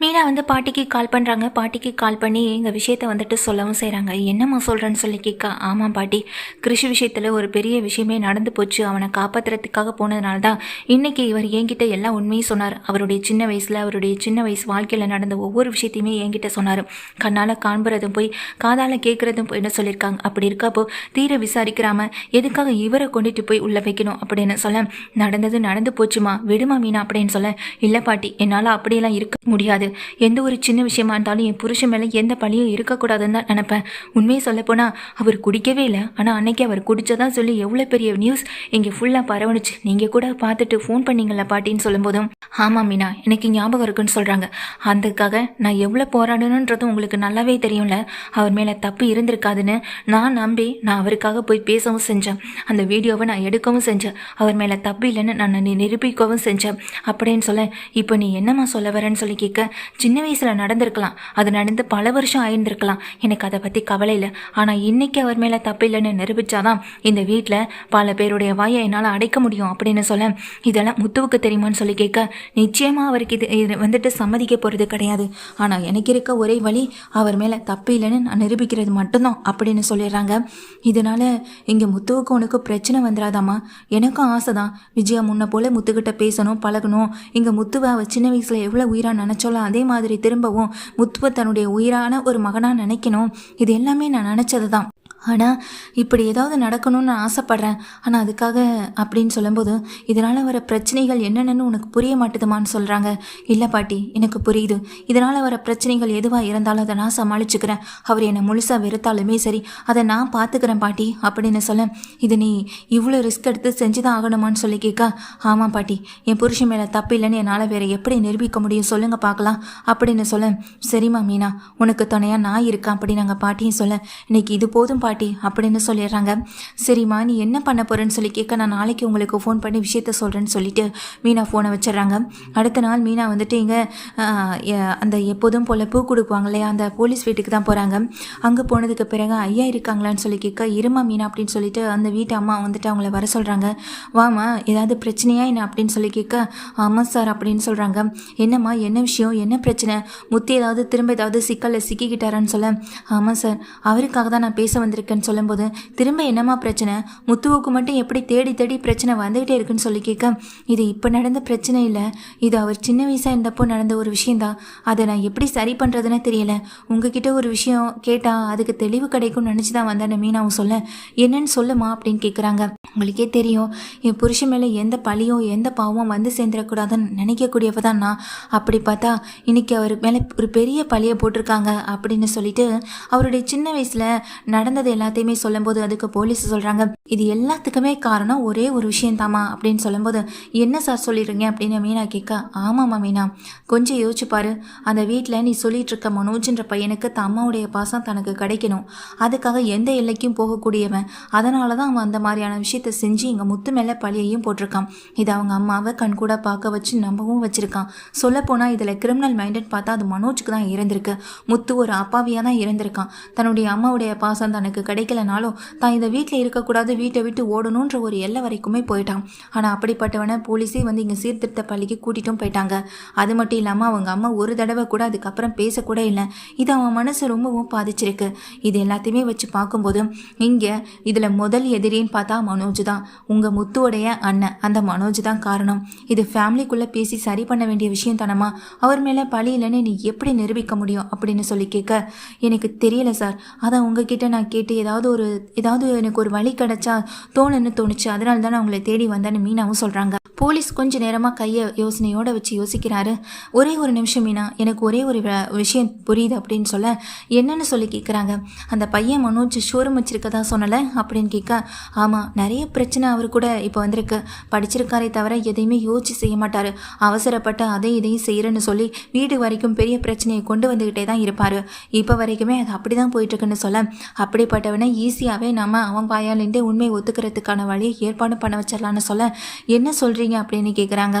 மீனா வந்து பாட்டிக்கு கால் பண்ணுறாங்க பாட்டிக்கு கால் பண்ணி எங்கள் விஷயத்த வந்துட்டு சொல்லவும் செய்கிறாங்க என்னம்மா சொல்கிறேன்னு சொல்லி கேட்கா ஆமாம் பாட்டி கிருஷி விஷயத்தில் ஒரு பெரிய விஷயமே நடந்து போச்சு. அவனை காப்பாற்றுறதுக்காக போனதுனால தான் இன்றைக்கி இவர் என்கிட்ட எல்லா உண்மையும் சொன்னார். அவருடைய சின்ன வயசில் அவருடைய சின்ன வயசு வாழ்க்கையில் நடந்த ஒவ்வொரு விஷயத்தையுமே என்கிட்ட சொன்னார். கண்ணால் காண்புறதும் போய் காதால் கேட்குறதும் போய் என்ன சொல்லியிருக்காங்க? அப்படி இருக்கப்போ தீர விசாரிக்கிறாம எதுக்காக இவரை கொண்டுட்டு போய் உள்ளே வைக்கணும்? அப்படின்னு சொல்ல நடந்தது நடந்து போச்சுமா? விடுமா மீனா? அப்படின்னு சொல்ல இல்லை பாட்டி என்னால் அப்படியெல்லாம் இருக்க முடியாது. எந்த ஒரு சின்ன விஷயமா இருந்தாலும் என் புருஷன் மேலே எந்த பழியும் இருக்கக்கூடாதுன்னு தான் நினப்பேன். உண்மையை சொல்லப்போனால் அவர் குடிக்கவே இல்லை. ஆனால் அன்னைக்கு அவர் குடித்ததான் சொல்லி எவ்வளோ பெரிய நியூஸ் இங்கே ஃபுல்லாக பரவணுச்சு. நீங்கள் கூட பார்த்துட்டு ஃபோன் பண்ணீங்களா பாட்டின்னு சொல்லும்போதும் ஆமாம் மீனா எனக்கு ஞாபகம் இருக்குன்னு சொல்கிறாங்க அதுக்காக நான் எவ்வளோ போராடணுன்றது உங்களுக்கு நல்லாவே தெரியும்ல. அவர் மேலே தப்பு இருந்திருக்காதுன்னு நான் நம்பி நான் அவருக்காக போய் பேசவும் செஞ்சேன். அந்த வீடியோவை நான் எடுக்கவும் செஞ்சேன். அவர் மேலே தப்பு இல்லைன்னு நான் நிரூபிக்கவும் செஞ்சேன். அப்படின்னு சொல்ல இப்போ நீ என்னம்மா சொல்ல வரேன்னு சொல்லி கேட்க சின்ன வயசில் நடந்திருக்கலாம். அது நடந்து பல வருஷம் ஆயிருந்திருக்கலாம். எனக்கு அதை பற்றி கவலை இல்லை. ஆனால் இன்னைக்கு அவர் மேலே தப்பு இல்லைன்னு நிரூபிச்சாதான் இந்த வீட்டில் பல பேருடைய வாயை என்னால் அடைக்க முடியும் அப்படின்னு சொல்ல இதெல்லாம் முத்துவுக்கு தெரியுமான்னு சொல்லி கேட்க நிச்சயமாக அவருக்கு இது இது வந்துட்டு சம்மதிக்க போகிறது கிடையாது. ஆனால் எனக்கு இருக்க ஒரே வழி அவர் மேலே தப்பு இல்லைன்னு நான் நிரூபிக்கிறது மட்டும்தான் அப்படின்னு சொல்லிடுறாங்க. இதனால இங்கே முத்துவுக்கு உனக்கு பிரச்சனை வந்துடாதாம்மா எனக்கும் ஆசை தான் விஜயா முன்ன போல முத்துக்கிட்ட பேசணும் பழகணும். இங்கே முத்துவை அவ சின்ன வயசில் எவ்வளோ உயிராக நினச்சோளோ அதே மாதிரி திரும்பவும் முத்துவை தன்னுடைய உயிரான ஒரு மகனாக நினைக்கணும். இது எல்லாமே நான் நினச்சது தான் ஆனால் இப்படி ஏதாவது நடக்கணும்னு நான் ஆசைப்பட்றேன். ஆனால் அதுக்காக அப்படின்னு சொல்லும்போது இதனால் வர பிரச்சனைகள் என்னென்னு உனக்கு புரிய மாட்டுதுமான்னு சொல்கிறாங்க இல்லை பாட்டி எனக்கு புரியுது. இதனால் வர பிரச்சனைகள் எதுவாக இருந்தாலும் அதை நான் சமாளிச்சுக்கிறேன். அவர் என்னை முழுசாக வெறுத்தாலுமே சரி அதை நான் பார்த்துக்கிறேன் பாட்டி அப்படின்னு சொல்ல இது நீ இவ்வளோ ரிஸ்க் எடுத்து செஞ்சு தான் ஆகணுமான்னு சொல்லி கேட்க ஆமாம் பாட்டி என் புருஷன் மேலே தப்பு இல்லைன்னு என்னால் வேறு எப்படி நிரூபிக்க முடியும்? சொல்லுங்கள் பார்க்கலாம் அப்படின்னு சொல்ல சரிம்மா மீனா உனக்கு துணையாக நான் இருக்கேன் அப்படின்னு நாங்கள் பாட்டியும் சொல்ல இன்னைக்கு இது போதும் பாட்டி அப்படின்னு சொல்லிடுறாங்க. சரிம்மா நீ என்ன பண்ண போறேன்னு சொல்லி கேட்க நான் நாளைக்கு உங்களுக்கு ஃபோன் பண்ணி விஷயத்த சொல்கிறேன்னு சொல்லிட்டு மீனா ஃபோனை வச்சிடுறாங்க. அடுத்த நாள் மீனா வந்துட்டு இங்கே அந்த எப்போதும் போல் பூ கொடுப்பாங்க இல்லையா அந்த போலீஸ் வீட்டுக்கு தான் போகிறாங்க அங்கே போனதுக்கு பிறகு ஐயா இருக்காங்களான்னு சொல்லி கேட்க இருமா மீனா அப்படின்னு சொல்லிட்டு அந்த வீட்டு அம்மா வந்துட்டு அவங்கள வர சொல்கிறாங்க வாமா ஏதாவது பிரச்சனையா என்ன அப்படின்னு சொல்லி கேட்க ஆமாம் சார் அப்படின்னு சொல்கிறாங்க என்னம்மா என்ன விஷயம் என்ன பிரச்சனை? முத்தி ஏதாவது திரும்ப ஏதாவது சிக்கலில் சிக்கிக்கிட்டாரான்னு சொல்ல ஆமாம் சார் அவருக்காக தான் நான் பேச வந்து வந்திருக்கேன்னு சொல்லும்போது திரும்ப என்னம்மா பிரச்சனை? முத்துவுக்கு மட்டும் எப்படி தேடி தேடி பிரச்சனை வந்துகிட்டே இருக்குன்னு சொல்லி கேட்க இது இப்போ நடந்த பிரச்சனை இல்லை. இது அவர் சின்ன வயசாக இருந்தப்போ நடந்த ஒரு விஷயந்தான் அதை நான் எப்படி சரி பண்ணுறதுன்னு தெரியல. உங்ககிட்ட ஒரு விஷயம் கேட்டால் அதுக்கு தெளிவு கிடைக்கும்னு நினச்சி தான் வந்தேன் மீனாவும் சொல்ல என்னன்னு சொல்லுமா அப்படின்னு கேட்குறாங்க உங்களுக்கே தெரியும் என் புருஷன் மேலே எந்த பழியும் எந்த பாவமும் வந்து சேர்ந்துடக்கூடாதுன்னு நினைக்கக்கூடியவ தான் நான். அப்படி பார்த்தா இன்னைக்கு அவர் மேலே ஒரு பெரிய பழியை போட்டிருக்காங்க அப்படின்னு சொல்லிட்டு அவருடைய சின்ன வயசில் நடந்தது எல்லாத்தையுமே சொல்லும்போது அதுக்கு போலீஸ் சொல்கிறாங்க இது எல்லாத்துக்குமே காரணம் ஒரே ஒரு விஷயந்தாம்மா அப்படின்னு சொல்லும்போது என்ன சார் சொல்லிடுறீங்க? அப்படின்னு மீனா கேட்க ஆமாம்மா மீனா கொஞ்சம் யோசிச்சுப்பாரு அந்த வீட்டில் நீ சொல்லிட்டு இருக்க மனோஜ்ன்ற பையனுக்கு தன் அம்மாவுடைய பாசம் தனக்கு கிடைக்கணும். அதுக்காக எந்த எல்லைக்கும் போகக்கூடியவன். அதனால தான் அவன் அந்த மாதிரியான விஷயத்த செஞ்சு இங்கே முத்து மேலே பழியையும் போட்டிருக்கான். இது அவங்க அம்மாவை கண்கூட பார்க்க வச்சு நம்பவும் வச்சிருக்கான். சொல்லப்போனால் இதில் கிரிமினல் மைண்டட் பார்த்தா அது மனோஜுக்கு தான் இருந்திருக்கு முத்து ஒரு அப்பாவியாக தான் இருந்திருக்கான் தன்னுடைய அம்மாவுடைய பாசம் தனக்கு கிடைக்கலனாலும் தான் இந்த வீட்டில் இருக்கக்கூடாது வீட்டை விட்டு ஓடணுன்ற ஒரு எல்லை வரைக்குமே போயிட்டான். ஆனால் அப்படிப்பட்டவனை போலீஸே வந்து இங்கே சீர்திருத்த பள்ளிக்கு கூட்டிட்டும் போயிட்டாங்க. அது மட்டும் இல்லாமல் அவங்க அம்மா ஒரு தடவை கூட அதுக்கப்புறம் பேசக்கூட இல்லை. இது அவன் மனசு ரொம்பவும் பாதிச்சிருக்கு. இது எல்லாத்தையுமே வச்சு பார்க்கும்போது இங்கே இதில் முதல் எதிரின்னு பார்த்தா மனோஜ் தான். உங்கள் முத்துவோடைய அண்ணன். அந்த மனோஜ் தான் காரணம். இது ஃபேமிலிக்குள்ளே பேசி சரி பண்ண வேண்டிய விஷயம் தானமா அவர் மேலே பழி இல்லைன்னு நீ எப்படி நிரூபிக்க முடியும் அப்படின்னு சொல்லி கேட்க எனக்கு தெரியல சார். அதான் உங்ககிட்ட நான் கேட்டு ஏதாவது ஒரு ஏதாவது எனக்கு ஒரு வழி கிடைச்சா தோணுன்னு தோணுச்சு. அதனால தான் அவங்கள தேடி வந்தேன்னு மீனாவும் சொல்கிறாங்க போலீஸ் கொஞ்ச நேரமாக கையை யோசனையோட வச்சு யோசிக்கிறாரு. ஒரே ஒரு நிமிஷம் மீனா எனக்கு ஒரே ஒரு விஷயம் புரியுது அப்படின்னு சொல்ல என்னன்னு சொல்லி கேட்குறாங்க அந்த பையன் மனோஜ் ஷோரூம் வச்சிருக்கதா சொன்னலை அப்படின்னு கேட்க ஆமாம் நிறைய பிரச்சனை அவர் கூட இப்போ வந்திருக்கு. படிச்சிருக்காரே தவிர எதையுமே யோசிச்சு செய்ய மாட்டார். அவசரப்பட்டு அதை இதையும் செய்கிறேன்னு சொல்லி வீடு வரைக்கும் பெரிய பிரச்சனையை கொண்டு வந்துக்கிட்டே தான் இருப்பார். இப்போ வரைக்குமே அது அப்படி தான் போயிட்டுருக்குன்னு சொல்ல அப்படிப்பட்ட அப்படிப்பட்டவனை ஈஸியாகவே நம்ம அவன் வாயாலேருந்தே உண்மையை ஒத்துக்கிறதுக்கான வழியை ஏற்பாடு பண்ண வச்சிடலான்னு சொல்ல என்ன சொல்கிறீங்க அப்படின்னு கேட்குறாங்க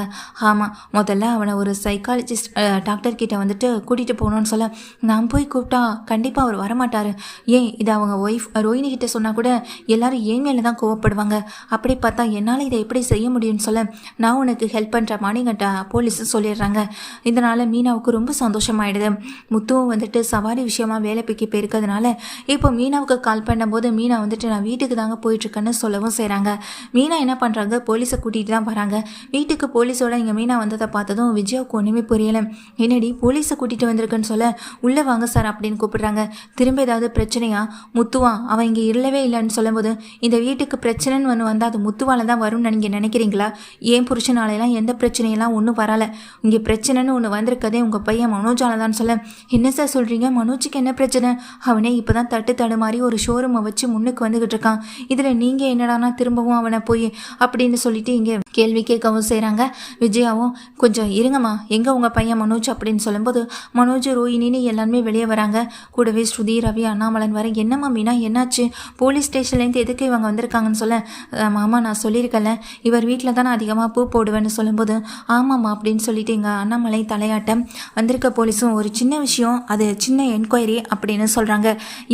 ஆமாம் முதல்ல அவனை ஒரு சைக்காலஜிஸ்ட் டாக்டர் கிட்ட வந்துட்டு கூட்டிகிட்டு போகணும்னு சொல்ல. நான் போய் கூப்பிட்டா கண்டிப்பாக அவர் வரமாட்டார். ஏன்? இது அவங்க ஒய்ஃப் ரோஹிணி கிட்ட சொன்னால் கூட எல்லாரும் ஏன் மேலே தான் கோவப்படுவாங்க. அப்படி பார்த்தா என்னால் இதை எப்படி செய்ய முடியும்னு சொல்ல நான் உனக்கு ஹெல்ப் பண்ணுற மாணிங்கட்ட போலீஸ் சொல்லிடுறாங்க. இதனால் மீனாவுக்கு ரொம்ப சந்தோஷமாயிடுது. முத்துவும் வந்துட்டு சவாரி விஷயமா வேலை பிக்கி போயிருக்கிறதுனால இப்போ மீனாவுக்கு கால் பண்ணும்போது மீனா வந்துட்டு நான் வீட்டுக்கு தாங்க போயிட்டுருக்கேன்னு சொல்லவும் செய்கிறாங்க மீனா என்ன பண்ணுறாங்க போலீஸை கூட்டிகிட்டு தான் வராங்க. வீட்டுக்கு போலீஸோட இங்கே மீனா வந்ததை பார்த்ததும் விஜயாவுக்கு ஒன்றுமே புரியலை. என்னடி போலீஸை கூட்டிகிட்டு வந்திருக்குன்னு சொல்ல? உள்ளே வாங்க சார் அப்படின்னு கூப்பிடுறாங்க. திரும்ப ஏதாவது பிரச்சனையா? முத்துவா அவன் இங்கே இல்லவே இல்லைன்னு சொல்லும்போது இந்த வீட்டுக்கு பிரச்சனைன்னு ஒன்று வந்தால் அது முத்துவால தான் வரும்னு நீங்கள் நினைக்கிறீங்களா? ஏன் புருஷனாலெல்லாம் எந்த பிரச்சனையெல்லாம் ஒன்றும் வரலை? இங்கே பிரச்சனைன்னு ஒன்று வந்திருக்கதே உங்கள் பையன் மனோஜால தான் சொல்ல. என்ன சார் சொல்கிறீங்க மனோஜுக்கு என்ன பிரச்சனை? அவனே இப்போ தான் தட்டு தடு மாதிரி ஒரு ஷோரூமை வச்சு முன்னுக்கு வந்துக்கிட்டு இருக்கான். இதில் நீங்கள் என்னடானா திரும்பவும் அவனை போய் அப்படின்னு சொல்லிட்டு இங்கே கேள்வி கேட்கவும் செய்கிறாங்க விஜயாவும் கொஞ்சம் இருங்கம்மா எங்கே உங்கள் பையன் மனோஜ் அப்படின்னு சொல்லும்போது மனோஜ் ரோஹினின்னு எல்லாருமே வெளியே வராங்க. கூடவே ஸ்ருதி ரவி அண்ணாமலன் வர என்னம்மா மீனா என்னாச்சு? போலீஸ் ஸ்டேஷன்லேருந்து எதுக்கு இவங்க வந்திருக்காங்கன்னு சொல்ல மாமா நான் சொல்லியிருக்கல இவர் வீட்டில் தான் நான் அதிகமாக பூ போடுவேன்னு சொல்லும்போது ஆமாம்மா அப்படின்னு சொல்லிட்டு எங்கள் அண்ணாமலை தலையாட்டம் வந்திருக்க போலீஸும் ஒரு சின்ன விஷயம் அது சின்ன என்கொயரி அப்படின்னு சொல்கிறாங்க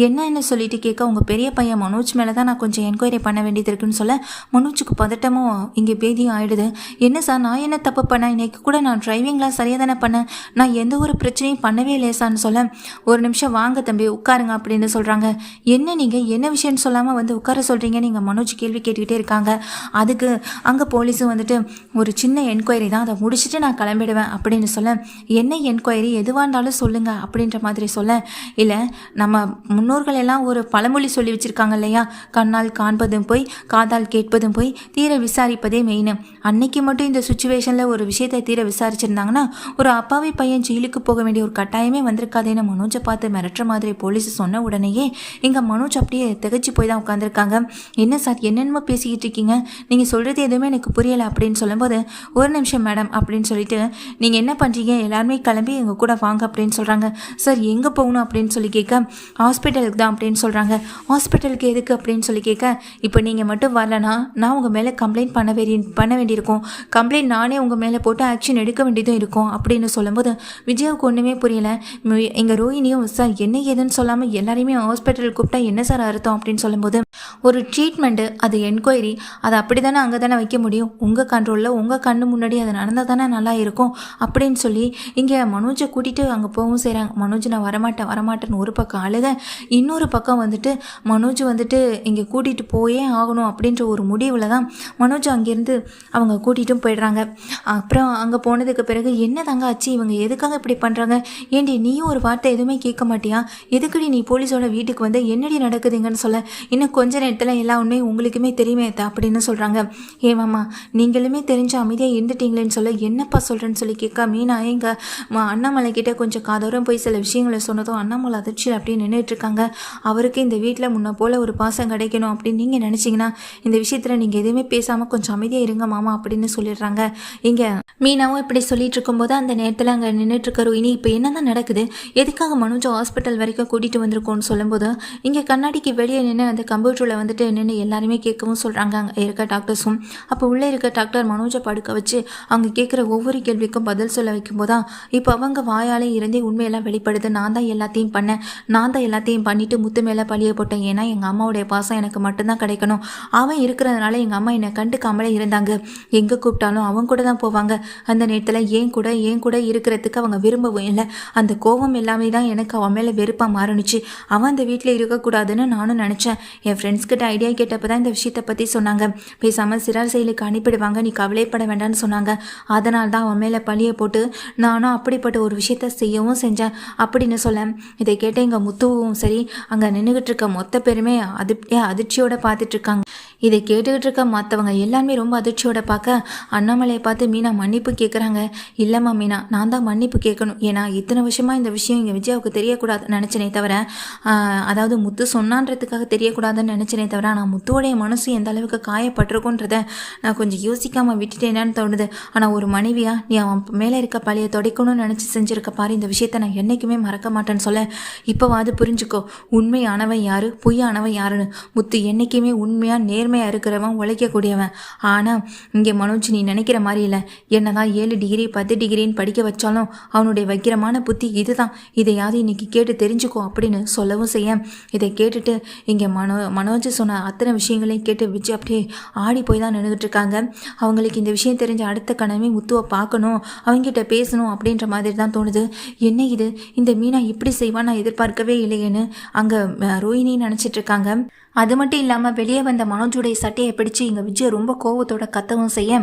என்னன்னு சொல்லிட்டு கேட்க உங்கள் பெரிய பையன் மனோஜ் மேலே தான் நான் கொஞ்சம் என்கொயரி பண்ண வேண்டியது இருக்குன்னு சொல்ல மனோஜுக்கு பதட்டமும் இங்கே பேதியும் ஆயிடுது. என்ன சார் நான் என்ன தப்பு பண்ணேன்? இன்னைக்கு கூட நான் டிரைவிங்லாம் சரியாக தானே பண்ணேன்? நான் எந்த ஒரு பிரச்சனையும் பண்ணவே இல்லையே சார்னு சொல்ல ஒரு நிமிஷம் வாங்க தம்பி உட்காருங்க அப்படின்னு சொல்கிறாங்க என்ன நீங்கள் என்ன விஷயம்னு சொல்லாமல் வந்து உட்கார சொல்கிறீங்க நீங்கள் மனோஜ் கேள்வி கேட்டுக்கிட்டே இருக்காங்க. அதுக்கு அங்கே போலீஸும் வந்துட்டு ஒரு சின்ன என்கொயரி தான். அதை முடிச்சுட்டு நான் கிளம்பிடுவேன் அப்படின்னு சொல்ல என்ன என்கொயரி எதுவாக இருந்தாலும் சொல்லுங்கள் அப்படின்ற மாதிரி சொல்ல இல்லை நம்ம முன்னோர்கள் எல்லாம் ஒரு பழமொழி சொல்லி வச்சுருக்காங்க இல்லையா? கண்ணால் காண்பதும் போய் காதால் கேட்பதும் போய் தீர விசாரிப்பதே மெயின் அன்னைக்கு மட்டும் இந்த சுச்சுவேஷனில் ஒரு விஷயத்தை தீர விசாரிச்சிருந்தாங்கன்னா ஒரு அப்பாவி பையன் ஜெயிலுக்கு போக வேண்டிய ஒரு கட்டாயமே வந்திருக்காதேன்னு மனோஜை பார்த்து மிரட்டுற மாதிரி போலீஸ் சொன்ன உடனேயே இங்கே மனோஜ் அப்படியே திகச்சு போய் தான் உட்காந்துருக்காங்க என்ன சார் என்னென்னமோ பேசிக்கிட்டு இருக்கீங்க? நீங்கள் சொல்கிறது எதுவுமே எனக்கு புரியலை அப்படின்னு சொல்லும்போது ஒரு நிமிஷம் மேடம் அப்படின்னு சொல்லிட்டு நீங்கள் என்ன பண்ணுறீங்க எல்லாருமே கிளம்பி எங்கள் கூட வாங்க அப்படின்னு சொல்கிறாங்க சார் எங்கே போகணும்? அப்படின்னு சொல்லி கேட்க ஹாஸ்பிட்டலுக்கு தான் அப்படின்னு சொல்கிறாங்க ஹாஸ்பிட்டலுக்கு எதுக்கு? அப்படின்னு சொல்லி கேட்க இப்போ நீங்கள் மட்டும் வரலனா நான் உங்கள் மேலே கம்ப்ளைண்ட் பண்ண வேண்டிய பண்ண வேண்டியிருக்கும். கம்ப்ளைண்ட் நானே உங்கள் மேலே போட்டு ஆக்ஷன் எடுக்க வேண்டியதும் இருக்கும் அப்படின்னு சொல்லும்போது விஜயாவுக்கு ஒன்றுமே புரியலை. எங்கள் ரோஹினியும் சார் என்ன ஏதுன்னு சொல்லாமல் எல்லாரையுமே ஹாஸ்பிட்டல் கூப்பிட்டா என்ன சார் அர்த்தம்? அப்படின்னு சொல்லும்போது ஒரு ட்ரீட்மெண்ட்டு அது என்கொயரி அது அப்படி தானே அங்கே தானே வைக்க முடியும்? உங்கள் கண்ட்ரோலில் உங்கள் கண்ணு முன்னாடி அது நடந்தால் தானே நல்லா இருக்கும்? அப்படின்னு சொல்லி இங்கே மனோஜை கூட்டிகிட்டு அங்கே போகவும் செய்கிறாங்க மனோஜ் நான் வரமாட்டேன் வரமாட்டேன்னு ஒரு பக்கம் அழுக இன்னொரு பக்கம் வந்து வந்துட்டு மனோஜ் வந்துட்டு இங்கே கூட்டிகிட்டு போயே ஆகணும் அப்படின்ற ஒரு முடிவில் தான் மனோஜ் அங்கேருந்து அவங்க கூட்டிகிட்டும் போயிடுறாங்க. அப்புறம் அங்கே போனதுக்கு பிறகு என்ன தாங்க ஆச்சு இவங்க எதுக்காக இப்படி பண்ணுறாங்க ஏண்டி நீயும் ஒரு வார்த்தை எதுவுமே கேட்க மாட்டியா? எதுக்குடி நீ போலீஸோட வீட்டுக்கு வந்து என்னடி நடக்குதுங்கன்னு சொல்ல? இன்னும் கொஞ்ச நேரத்தில் எல்லா உண்மையும் உங்களுக்குமே தெரியுமே அப்படின்னு சொல்கிறாங்க ஏமாம்மா நீங்களுமே தெரிஞ்ச அமைதியாக இருந்துட்டீங்களேன்னு சொல்ல என்னப்பா சொல்கிறேன்னு சொல்லி கேட்க மீனா எங்கள் அண்ணாமலை கிட்டே கொஞ்சம் காதோரம் போய் சில விஷயங்களை சொன்னதும் அண்ணாமலை அதிர்ச்சியில் அப்படியே நின்றுட்டு இருக்காங்க. அவருக்கு இந்த வீட்டில் முன்ன போல் ஒரு பாசம் கிடைக்கணும் அப்படின்னு நீங்கள் நினச்சிங்கன்னா இந்த விஷயத்தில் நீங்கள் எதுவுமே பேசாமல் கொஞ்சம் அமைதியாக இருங்க மாமா அப்படின்னு சொல்லிடுறாங்க. இங்கே மீனாவும் இப்படி சொல்லிட்டு இருக்கும்போது அந்த நேரத்தில் அங்கே நின்றுட்டு இருக்க ரோஹினி இப்போ என்ன தான் நடக்குது? எதுக்காக மனோஜ் ஹாஸ்பிட்டல் வரைக்கும் கூட்டிகிட்டு வந்திருக்கோன்னு சொல்லும்போது இங்கே கண்ணாடிக்கு வெளியே நின்று அந்த கம்ப்யூட்டரில் வந்துட்டு நின்று எல்லாருமே கேட்கவும் சொல்கிறாங்க அங்கே இருக்க டாக்டர்ஸும். அப்போ உள்ளே இருக்க டாக்டர் மனோஜை படுக்க வச்சு அவங்க கேட்குற ஒவ்வொரு கேள்விக்கும் பதில் சொல்ல வைக்கும்போது தான் இப்போ அவங்க வாயாலே இருந்தே உண்மையெல்லாம் வெளிப்படுது. நான் தான் எல்லாத்தையும் பண்ணேன். நான் தான் எல்லாத்தையும் பண்ணிட்டு முத்து மேலே பழிய போட்டேன். ஏன்னா எங்கள் அம்மாவுடைய பாசம் எனக்கு மட்டும்தான் கிடைக்கணும். அவன் இருக்கிறதுனால எங்கள் அம்மா என்னை கண்டுக்காமலே இருந்தாங்க. எங்கே கூப்பிட்டாலும் அவன் கூட தான் போவாங்க. அந்த நேரத்தில் ஏன் கூட ஏன் கூட இருக்கிறதுக்கு அவங்க விரும்பவும் இல்லை. அந்த கோபம் எல்லாமே தான் எனக்கு அவன் மேலே வெறுப்பாக மாறுனுச்சு. அவன் அந்த வீட்டில் இருக்கக்கூடாதுன்னு நானும் நினச்சேன். என் ஃப்ரெண்ட்ஸ் கிட்ட ஐடியா கேட்டப்போ தான் இந்த விஷயத்தை பற்றி சொன்னாங்க. பேசாமல் சிறார் செயலுக்கு அனுப்பிடுவாங்க. நீ கவலைப்பட வேண்டாம்னு சொன்னாங்க. அதனால தான் அவன் மேலே பழியை போட்டு நானும் அப்படிப்பட்ட ஒரு விஷயத்த செய்யவும் செஞ்சேன். அப்படின்னு சொல்ல இதை கேட்ட எங்கள் முத்துவும் சரி அங்கே நின்றுக்கிட்டு இருக்க மொத்த பேருமே அதிர்ச்சியாக அதிர்ச்சியோட பார்த்துட்டு இருக்காங்க இதை கேட்டுக்கிட்டு இருக்க மற்றவங்க எல்லாருமே ரொம்ப அதிர்ச்சியோட பார்க்க அண்ணாமலையை பார்த்து மீனா மன்னிப்பு கேட்குறாங்க இல்லைம்மா மீனா நான் தான் மன்னிப்பு கேட்கணும் ஏன்னா இத்தனை வருஷமாக இந்த விஷயம் இங்கே விஜயாவுக்கு தெரியக்கூடாது நினச்சினே தவிர அதாவது முத்து சொன்னான்றதுக்காக தெரியக்கூடாதுன்னு நினச்சினே தவிர ஆனால் முத்துவோடைய மனசு எந்த அளவுக்கு காயப்பட்டிருக்கோன்றத நான் கொஞ்சம் யோசிக்காமல் விட்டுட்டேனான்னு தோணுது. ஆனால் ஒரு மனைவியாக நீ அவன் மேலே இருக்க பழைய துடைக்கணும்னு நினச்சி செஞ்சிருக்க பாரு இந்த விஷயத்த நான் என்றைக்குமே மறக்க மாட்டேன்னு சொல்ல இப்போவாது புரிஞ்சுக்கோ உண்மையானவன் யாரு? பொய்யானவன் யாருன்னு? முத்து என்றைக்குமே உண்மையாக நேர்மையாக இருக்கிறவன் உழைக்கக்கூடியவன். ஆனால் இங்கே மனோஜ் நீ நினைக்கிற மாதிரி இல்லை. என்னதான் ஏழு டிகிரி பத்து டிகிரின்னு படிக்க வச்சாலும் அவனுடைய வக்கிரமான புத்தி இதுதான். இதையாவது இன்னைக்கு கேட்டு தெரிஞ்சுக்கோ அப்படின்னு சொல்லவும் செய்ய. இதை கேட்டுட்டு இங்கே மனோ மனோஜ் சொன்ன அத்தனை விஷயங்களையும் கேட்டு விஜய் அப்படியே ஆடி போய் தான் நின்றுட்டு இருக்காங்க. அவங்களுக்கு இந்த விஷயம் தெரிஞ்ச அடுத்த கணமே முத்துவை பார்க்கணும். அவங்ககிட்ட பேசணும் அப்படின்ற மாதிரி தான் தோணுது. என்ன இது? இந்த மீனா இப்படி செய்வான் நான் எதிர்பார்க்கவே இல்லையேன்னு அங்கே ரோஹிணி நினச்சிட்டு இருக்காங்க. அது மட்டும் இல்லாமல் வெளியே வந்த மனோஜுடைய சட்டையை பிடிச்சு இங்கே விஜய் ரொம்ப கோவத்தோட கத்தவும் செய்ய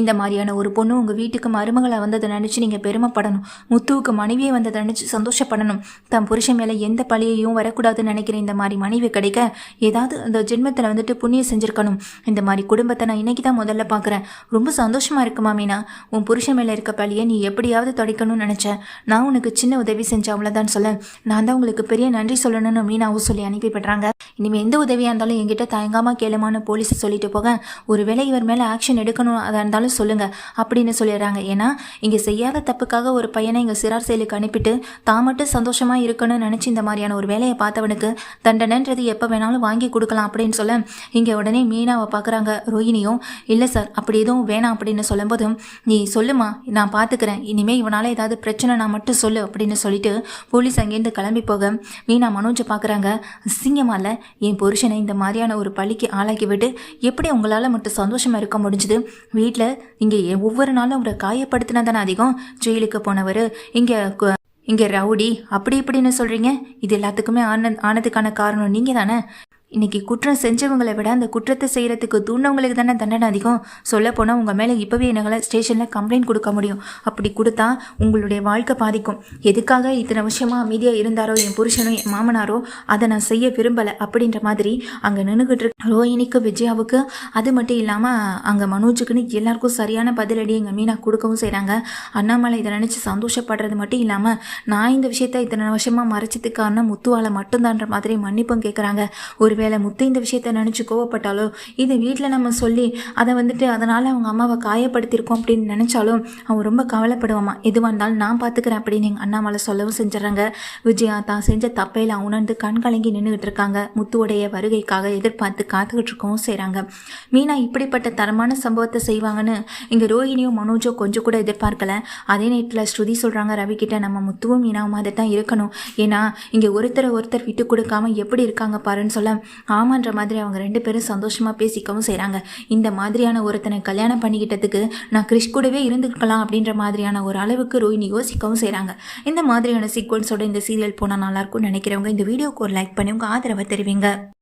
இந்த மாதிரியான ஒரு பொண்ணு உங்கள் வீட்டுக்கு மருமகளை வந்ததை நினச்சி நீங்கள் பெருமைப்படணும். முத்துவுக்கு மனைவியை வந்ததை நினச்சி சந்தோஷப்படணும். தன் புருஷன் மேலே எந்த பழியையும் வரக்கூடாதுன்னு நினைக்கிற இந்த மாதிரி மனைவி கிடைக்க ஏதாவது அந்த ஜென்மத்தில் வந்துட்டு புண்ணியம் செஞ்சுருக்கணும். இந்த மாதிரி குடும்பத்தை நான் இன்னைக்கு தான் முதல்ல பார்க்குறேன் ரொம்ப சந்தோஷமாக இருக்குமா மீனா உன் புருஷன் மேலே இருக்க பழியை நீ எப்படியாவது தொடைக்கணும்னு நினச்சேன் நான் உனக்கு சின்ன உதவி செஞ்சேன் அவ்வளோதான் சொல்ல. நான் தான் உங்களுக்கு பெரிய நன்றி சொல்லணும்னு மீனாவும் சொல்லி அனுப்பிவிடுறாங்க இனிமேல் எந்த உதவி உதவியாக இருந்தாலும் என்கிட்ட தயங்காமல் கேளுமான்னு போலீஸை சொல்லிட்டு போக. ஒருவேளை இவர் மேலே ஆக்ஷன் எடுக்கணும் அதாக இருந்தாலும் சொல்லுங்க அப்படின்னு சொல்லிடுறாங்க. ஏன்னா இங்கே செய்யாத தப்புக்காக ஒரு பையனை இங்கே சிறார் செயலுக்கு அனுப்பிட்டு தான் மட்டும் சந்தோஷமாக இருக்கணும்னு நினச்சி இந்த மாதிரியான ஒரு வேலையை பார்த்தவனுக்கு தண்டனைன்றது எப்போ வேணாலும் வாங்கி கொடுக்கலாம் அப்படின்னு சொல்ல இங்கே உடனே மீனாவை பார்க்குறாங்க ரோஹினியும் இல்லை சார் அப்படி எதுவும் வேணாம் அப்படின்னு சொல்லும்போது நீ சொல்லுமா நான் பார்த்துக்கிறேன் இனிமேல் இவனால் ஏதாவது பிரச்சனை நான் மட்டும் சொல்லு அப்படின்னு சொல்லிட்டு போலீஸ் அங்கேருந்து கிளம்பி போக மீனா மனோஜை பார்க்குறாங்க அசிங்கமாக இல்லை என் புருஷன் இந்த மாதிரியான ஒரு பழிக்கு ஆளாக்கி விட்டு எப்படி உங்களால் மட்டும் சந்தோஷமாக இருக்க முடிஞ்சுது? வீட்டில் இங்கே ஒவ்வொரு நாளும் அவரை காயப்படுத்தினா தானே அதிகம்? ஜெயிலுக்கு போனவர் இங்கே இங்கே ரவுடி அப்படி இப்படின்னு சொல்கிறீங்க இது எல்லாத்துக்குமே ஆன ஆனதுக்கான காரணம் நீங்கள் தானே இன்னைக்கு குற்றம் செஞ்சவங்களை விட அந்த குற்றத்தை செய்கிறதுக்கு தூண்டவங்களுக்கு தானே தண்டனை அதிகம். சொல்லப்போனால் உங்கள் மேலே இப்போவே என்னால் ஸ்டேஷனில் கம்ப்ளைண்ட் கொடுக்க முடியும். அப்படி கொடுத்தா உங்களுடைய வாழ்க்கை பாதிக்கும். எதுக்காக இத்தனை வருஷமாக அமைதியாக இருந்தாரோ என் புருஷனோ என் மாமனாரோ அதை நான் செய்ய விரும்பலை அப்படின்ற மாதிரி அங்கே நின்றுக்கிட்டு இருக்க ரோஹினிக்கு விஜயாவுக்கு அது மட்டும் இல்லாமல் அங்கே மனோஜுக்குன்னு எல்லாருக்கும் சரியான பதிலடி எங்கள் மீனா கொடுக்கவும் செய்கிறாங்க அண்ணாமலை இதை நினச்சி சந்தோஷப்படுறது மட்டும் இல்லாமல் நான் இந்த விஷயத்த இத்தனை வருஷமாக மறைச்சதுக்கு காரணம் மட்டும்தான்ற மாதிரி மன்னிப்பும் கேட்குறாங்க ஒரு ஒருவேளை முத்து இந்த விஷயத்த நினச்சி கோவப்பட்டாலோ இது வீட்டில் நம்ம சொல்லி அதை வந்துட்டு அதனால் அவங்க அம்மாவை காயப்படுத்தியிருக்கோம் அப்படின்னு நினச்சாலும் அவன் ரொம்ப கவலைப்படுவாமா? எதுவாக இருந்தாலும் நான் பார்த்துக்கிறேன் அப்படின்னு எங்கள் அண்ணாமலை சொல்லவும் செஞ்சிடறாங்க. விஜயா தான் செஞ்ச தப்பையில் உணர்ந்து கண் கலங்கி நின்றுக்கிட்டு இருக்காங்க. முத்துவுடைய வருகைக்காக எதிர்பார்த்து காத்துக்கிட்டு இருக்கவும் செய்கிறாங்க மீனா இப்படிப்பட்ட தரமான சம்பவத்தை செய்வாங்கன்னு இங்கே ரோஹிணியும் மனோஜோ கொஞ்சம் கூட எதிர்பார்க்கல. அதே நேரத்தில் ஸ்ருதி சொல்கிறாங்க ரவி கிட்ட நம்ம முத்துவும் மீனாவும் அதை தான் இருக்கணும். ஏன்னா இங்கே ஒருத்தரை ஒருத்தர் விட்டு கொடுக்காம எப்படி இருக்காங்க பாருன்னு சொல்ல ஆமான்ற மாதிரி அவங்க ரெண்டு பேரும் சந்தோஷமாக பேசிக்கவும் செய்கிறாங்க இந்த மாதிரியான ஒருத்தனை கல்யாணம் பண்ணிக்கிட்டதுக்கு நான் கிறிஷ் கூடவே இருந்துக்கலாம் அப்படின்ற மாதிரியான ஒரு அளவுக்கு ரோஹினி யோசிக்கவும் செய்கிறாங்க இந்த மாதிரியான சீக்வன்ஸோட இந்த சீரியல் போனால் நல்லாயிருக்கும்னு நினைக்கிறவங்க இந்த வீடியோக்கு ஒரு லைக் பண்ணி உங்கள் ஆதரவை தெரிவிங்க.